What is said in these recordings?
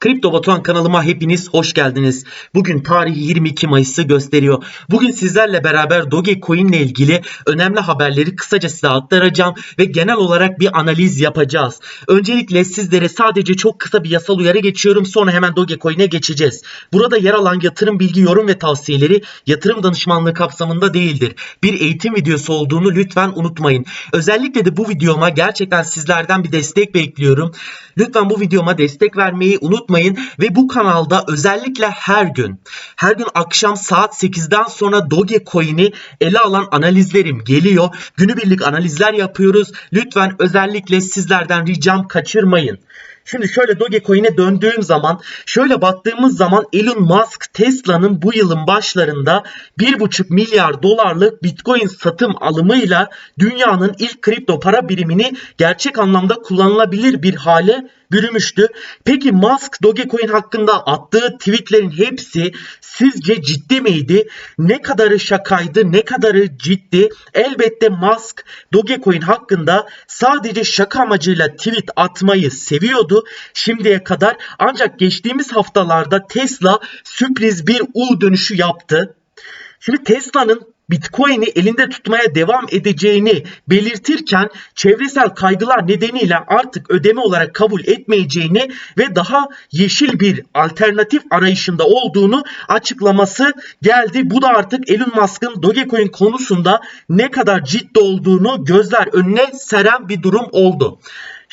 Kripto Batuhan kanalıma hepiniz hoş geldiniz. Bugün tarihi 22 Mayıs'ı gösteriyor. Bugün sizlerle beraber Dogecoin ile ilgili önemli haberleri kısaca size aktaracağım ve genel olarak bir analiz yapacağız. Öncelikle sizlere sadece çok kısa bir yasal uyarı geçiyorum sonra hemen Dogecoin'e geçeceğiz. Burada yer alan yatırım bilgi, yorum ve tavsiyeleri yatırım danışmanlığı kapsamında değildir. Bir eğitim videosu olduğunu lütfen unutmayın. Özellikle de bu videoma gerçekten sizlerden bir destek bekliyorum. Lütfen bu videoma destek vermeyi unutmayın ve bu kanalda özellikle her gün her gün akşam saat 8'den sonra Dogecoin'i ele alan analizlerim geliyor. Günübirlik analizler yapıyoruz. Lütfen özellikle sizlerden ricam kaçırmayın. Şimdi şöyle Dogecoin'e döndüğüm zaman şöyle baktığımız zaman Elon Musk Tesla'nın bu yılın başlarında 1,5 milyar dolarlık Bitcoin satım alımıyla dünyanın ilk kripto para birimini gerçek anlamda kullanılabilir bir hale bürümüştü. Peki Musk Dogecoin hakkında attığı tweetlerin hepsi sizce ciddi miydi? Ne kadarı şakaydı, ne kadarı ciddi? Elbette Musk Dogecoin hakkında sadece şaka amacıyla tweet atmayı seviyordu şimdiye kadar. Ancak geçtiğimiz haftalarda Tesla sürpriz bir U dönüşü yaptı. Şimdi Tesla'nın Bitcoin'i elinde tutmaya devam edeceğini belirtirken çevresel kaygılar nedeniyle artık ödeme olarak kabul etmeyeceğini ve daha yeşil bir alternatif arayışında olduğunu açıklaması geldi. Bu da artık Elon Musk'ın Dogecoin konusunda ne kadar ciddi olduğunu gözler önüne seren bir durum oldu.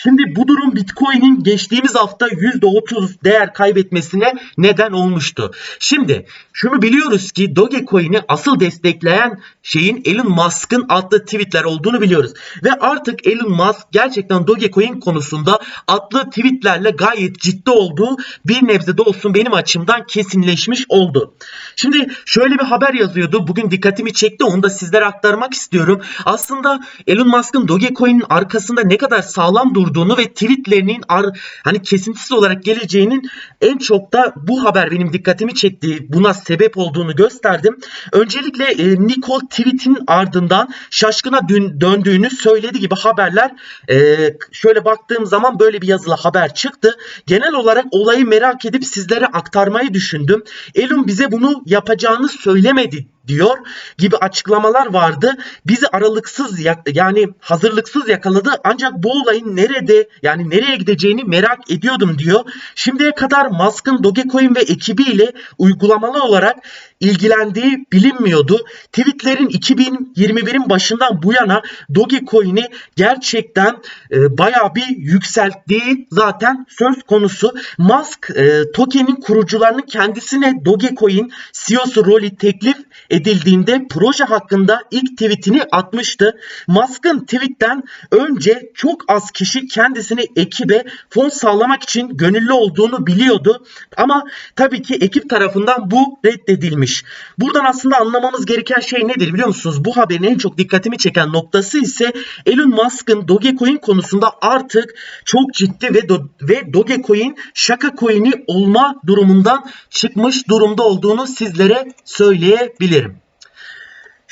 Şimdi bu durum Bitcoin'in geçtiğimiz hafta %30 değer kaybetmesine neden olmuştu. Şimdi şunu biliyoruz ki Dogecoin'i asıl destekleyen şeyin Elon Musk'ın attığı tweetler olduğunu biliyoruz. Ve artık Elon Musk gerçekten Dogecoin konusunda attığı tweetlerle gayet ciddi olduğu bir nebze de olsun benim açımdan kesinleşmiş oldu. Şimdi şöyle bir haber yazıyordu. Bugün dikkatimi çekti. Onu da sizlere aktarmak istiyorum. Aslında Elon Musk'ın Dogecoin'in arkasında ne kadar sağlam durduğunu ve tweetlerinin ar hani kesintisiz olarak geleceğinin en çok da bu haber benim dikkatimi çekti. Buna sebep olduğunu gösterdim. Öncelikle e, Nicole tweetin ardından şaşkına dün döndüğünü söyledi gibi haberler e, şöyle baktığım zaman böyle bir yazılı haber çıktı. Genel olarak olayı merak edip sizlere aktarmayı düşündüm. Elon bize bunu yapacağını söylemedi diyor gibi açıklamalar vardı. Bizi aralıksız yani hazırlıksız yakaladı ancak bu olayın nerede yani nereye gideceğini merak ediyordum diyor. Şimdiye kadar Musk'ın Dogecoin ve ekibiyle uygulamalı olarak ilgilendiği bilinmiyordu. Tweetlerin 2021'in başından bu yana Dogecoin'i gerçekten e, bayağı bir yükselttiği zaten söz konusu. Musk e, token'in kurucularının kendisine Dogecoin CEO'su rolü teklif edildiğinde proje hakkında ilk tweetini atmıştı. Musk'ın tweetten önce çok az kişi kendisini ekibe fon sağlamak için gönüllü olduğunu biliyordu. Ama tabii ki ekip tarafından bu reddedilmiş. Buradan aslında anlamamız gereken şey nedir biliyor musunuz? Bu haberin en çok dikkatimi çeken noktası ise Elon Musk'ın Dogecoin konusunda artık çok ciddi ve, do ve Dogecoin şaka coin'i olma durumundan çıkmış durumda olduğunu sizlere söyleyebilirim.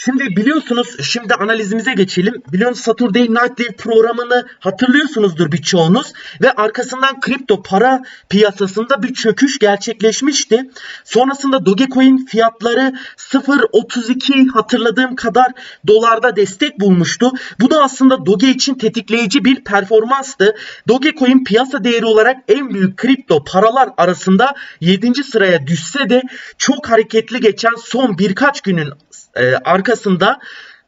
Şimdi biliyorsunuz şimdi analizimize geçelim. Biliyorsunuz Saturday Night Live programını hatırlıyorsunuzdur birçoğunuz ve arkasından kripto para piyasasında bir çöküş gerçekleşmişti. Sonrasında Dogecoin fiyatları 0.32 hatırladığım kadar dolarda destek bulmuştu. Bu da aslında Doge için tetikleyici bir performanstı. Dogecoin piyasa değeri olarak en büyük kripto paralar arasında 7. sıraya düşse de çok hareketli geçen son birkaç günün e, arkasında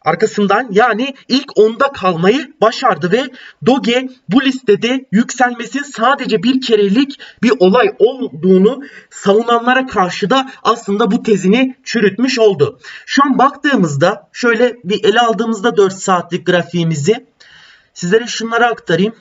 arkasından yani ilk onda kalmayı başardı ve Doge bu listede yükselmesi sadece bir kerelik bir olay olduğunu savunanlara karşı da aslında bu tezini çürütmüş oldu. Şu an baktığımızda şöyle bir ele aldığımızda 4 saatlik grafiğimizi sizlere şunları aktarayım.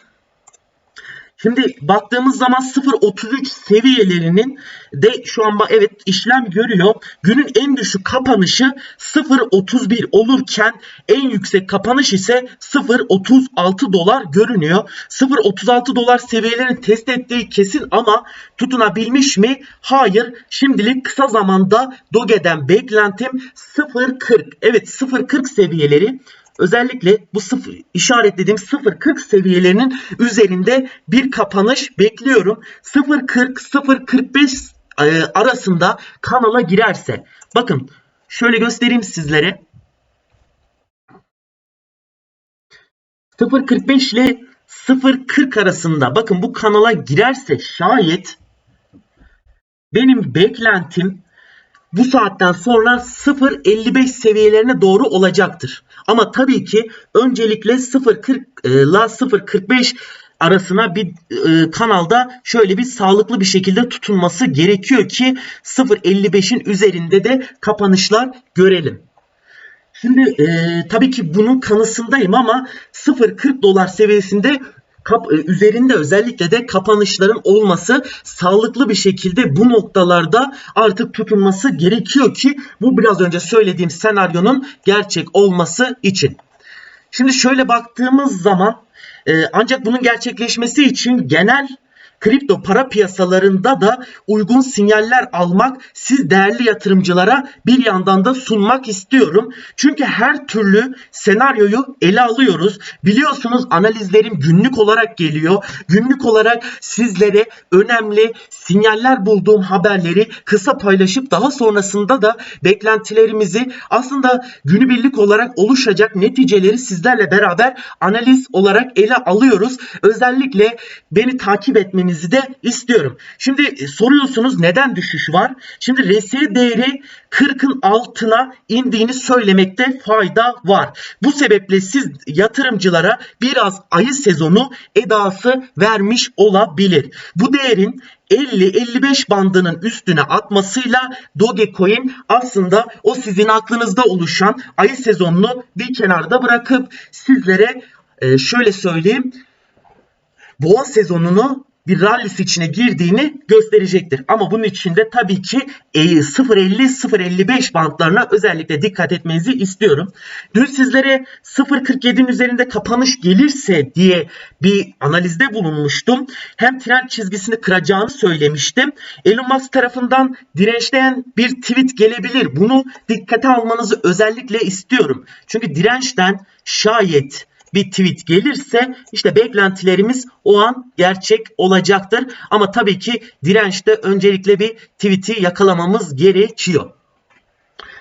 Şimdi baktığımız zaman 0.33 seviyelerinin de şu an evet işlem görüyor. Günün en düşük kapanışı 0.31 olurken en yüksek kapanış ise 0.36 dolar görünüyor. 0.36 dolar seviyelerini test ettiği kesin ama tutunabilmiş mi? Hayır. Şimdilik kısa zamanda Doge'den beklentim 0.40. Evet 0.40 seviyeleri özellikle bu sıfır işaretlediğim 0.40 seviyelerinin üzerinde bir kapanış bekliyorum. 0.40 0.45 e, arasında kanala girerse bakın şöyle göstereyim sizlere. 0.45 ile 0.40 arasında bakın bu kanala girerse şayet benim beklentim bu saatten sonra 0.55 seviyelerine doğru olacaktır. Ama tabii ki öncelikle 0.40 ile 0.45 arasına bir e, kanalda şöyle bir sağlıklı bir şekilde tutunması gerekiyor ki 0.55'in üzerinde de kapanışlar görelim. Şimdi e, tabii ki bunun kanısındayım ama 0.40 dolar seviyesinde kap, e, üzerinde özellikle de kapanışların olması sağlıklı bir şekilde bu noktalarda artık tutunması gerekiyor ki bu biraz önce söylediğim senaryonun gerçek olması için. Şimdi şöyle baktığımız zaman e, ancak bunun gerçekleşmesi için genel kripto para piyasalarında da uygun sinyaller almak siz değerli yatırımcılara bir yandan da sunmak istiyorum. Çünkü her türlü senaryoyu ele alıyoruz. Biliyorsunuz analizlerim günlük olarak geliyor. Günlük olarak sizlere önemli sinyaller bulduğum haberleri kısa paylaşıp daha sonrasında da beklentilerimizi aslında günübirlik olarak oluşacak neticeleri sizlerle beraber analiz olarak ele alıyoruz. Özellikle beni takip etmenizi de istiyorum. Şimdi e, soruyorsunuz neden düşüş var? Şimdi RSI değeri 40'ın altına indiğini söylemekte fayda var. Bu sebeple siz yatırımcılara biraz ayı sezonu edası vermiş olabilir. Bu değerin 50-55 bandının üstüne atmasıyla Dogecoin aslında o sizin aklınızda oluşan ayı sezonunu bir kenarda bırakıp sizlere e, şöyle söyleyeyim boğa sezonunu bir rallisi içine girdiğini gösterecektir. Ama bunun için de tabii ki 0.50-0.55 bantlarına özellikle dikkat etmenizi istiyorum. Dün sizlere 0.47'nin üzerinde kapanış gelirse diye bir analizde bulunmuştum. Hem trend çizgisini kıracağını söylemiştim. Elon Musk tarafından dirençten bir tweet gelebilir. Bunu dikkate almanızı özellikle istiyorum. Çünkü dirençten şayet bir tweet gelirse işte beklentilerimiz o an gerçek olacaktır. Ama tabii ki dirençte öncelikle bir tweet'i yakalamamız gerekiyor.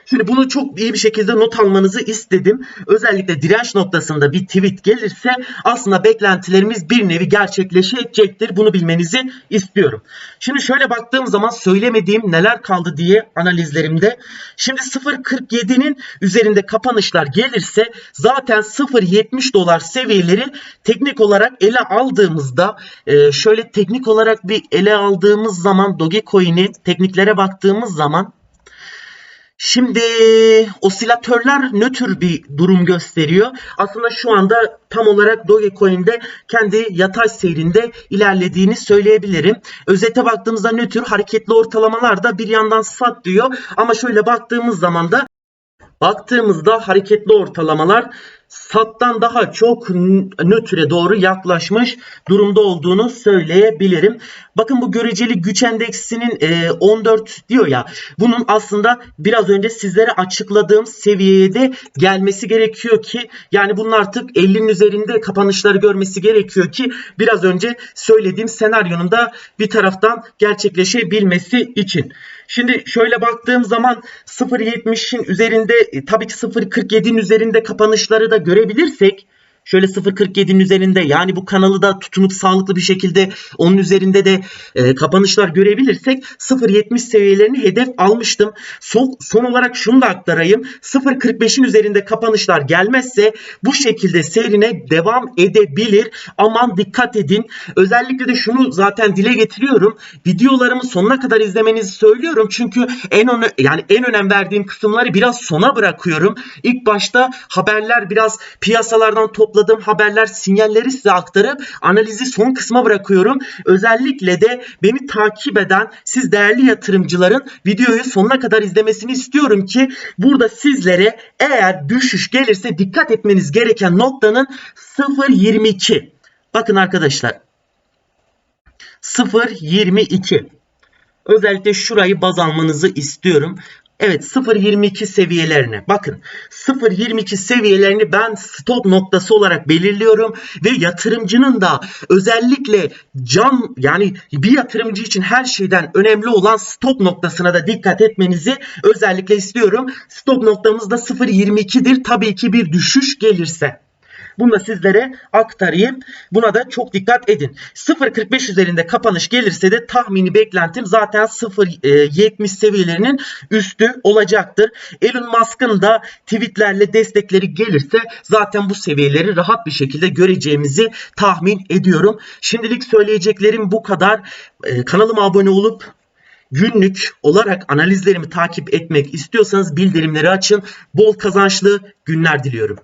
Şimdi bunu çok iyi bir şekilde not almanızı istedim. Özellikle direnç noktasında bir tweet gelirse aslında beklentilerimiz bir nevi gerçekleşecektir. Bunu bilmenizi istiyorum. Şimdi şöyle baktığım zaman söylemediğim neler kaldı diye analizlerimde. Şimdi 0.47'nin üzerinde kapanışlar gelirse zaten 0.70 dolar seviyeleri teknik olarak ele aldığımızda e, şöyle teknik olarak bir ele aldığımız zaman Dogecoin'i tekniklere baktığımız zaman Şimdi osilatörler nötr bir durum gösteriyor. Aslında şu anda tam olarak Dogecoin'de kendi yatay seyrinde ilerlediğini söyleyebilirim. Özete baktığımızda nötr hareketli ortalamalarda bir yandan sat diyor. Ama şöyle baktığımız zaman da baktığımızda hareketli ortalamalar sattan daha çok nötre doğru yaklaşmış durumda olduğunu söyleyebilirim. Bakın bu göreceli güç endeksinin 14 e, diyor ya. Bunun aslında biraz önce sizlere açıkladığım seviyeye de gelmesi gerekiyor ki yani bunun artık 50'nin üzerinde kapanışları görmesi gerekiyor ki biraz önce söylediğim senaryonun da bir taraftan gerçekleşebilmesi için. Şimdi şöyle baktığım zaman 0.70'in üzerinde e, tabii ki 0.47'nin üzerinde kapanışları da görebilirsek şöyle 0.47'nin üzerinde yani bu kanalı da tutunup sağlıklı bir şekilde onun üzerinde de e, kapanışlar görebilirsek 0.70 seviyelerini hedef almıştım. Son, son olarak şunu da aktarayım. 0.45'in üzerinde kapanışlar gelmezse bu şekilde seyrine devam edebilir. Aman dikkat edin. Özellikle de şunu zaten dile getiriyorum. Videolarımı sonuna kadar izlemenizi söylüyorum. Çünkü en öne, yani en önem verdiğim kısımları biraz sona bırakıyorum. İlk başta haberler biraz piyasalardan toplanıyor topladığım haberler, sinyalleri size aktarıp analizi son kısma bırakıyorum. Özellikle de beni takip eden siz değerli yatırımcıların videoyu sonuna kadar izlemesini istiyorum ki burada sizlere eğer düşüş gelirse dikkat etmeniz gereken noktanın 0.22. Bakın arkadaşlar 0.22 özellikle şurayı baz almanızı istiyorum. Evet 0.22 seviyelerine bakın 0.22 seviyelerini ben stop noktası olarak belirliyorum ve yatırımcının da özellikle can yani bir yatırımcı için her şeyden önemli olan stop noktasına da dikkat etmenizi özellikle istiyorum. Stop noktamız da 0.22'dir. Tabii ki bir düşüş gelirse. Bunu da sizlere aktarayım. Buna da çok dikkat edin. 0.45 üzerinde kapanış gelirse de tahmini beklentim zaten 0.70 seviyelerinin üstü olacaktır. Elon Musk'ın da tweetlerle destekleri gelirse zaten bu seviyeleri rahat bir şekilde göreceğimizi tahmin ediyorum. Şimdilik söyleyeceklerim bu kadar. Ee, kanalıma abone olup günlük olarak analizlerimi takip etmek istiyorsanız bildirimleri açın. Bol kazançlı günler diliyorum.